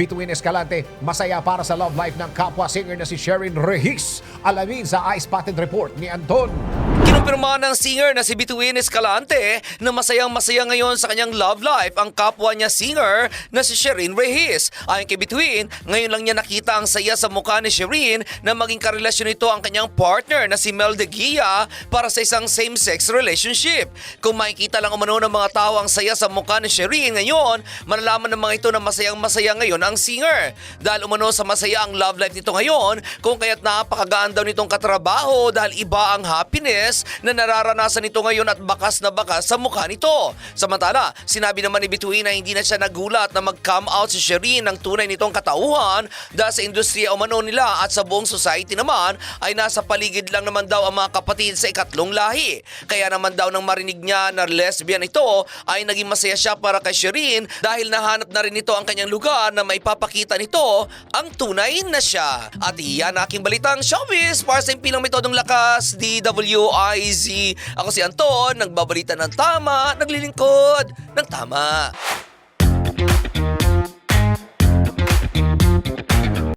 Between Escalante, masaya para sa love life ng kapwa singer na si Sherin Regis. Alamin sa Eye Spotted Report ni Anton. Kinumpirma ng singer na si Bituin Escalante na masayang masaya ngayon sa kanyang love life ang kapwa niya singer na si Sherin Reyes. Ayon kay Bituin, ngayon lang niya nakita ang saya sa mukha ni Sherin na maging karelasyon nito ang kanyang partner na si Mel De Gia para sa isang same-sex relationship. Kung makikita lang umano ng mga tao ang saya sa mukha ni Sherin ngayon, malalaman ng mga ito na masayang masaya ngayon ang singer. Dahil umano sa masaya ang love life nito ngayon, kung kaya't napakagaan daw nitong katrabaho dahil iba ang happiness na nararanasan nito ngayon at bakas na bakas sa mukha nito. Samantala, sinabi naman ni Bituin na hindi na siya nagulat na mag-come out si Sherin ng tunay nitong katauhan dahil sa industriya umano nila at sa buong society naman ay nasa paligid lang naman daw ang mga kapatid sa ikatlong lahi. Kaya naman daw nang marinig niya na lesbian ito ay naging masaya siya para kay Sherin dahil nahanap na rin ito ang kanyang lugar na maipapakita nito ang tunay na siya. At iyan aking balitang showbiz para sa impilang metodong lakas DWIZ. Ako si Anton, nagbabalita ng tama, naglilingkod ng tama.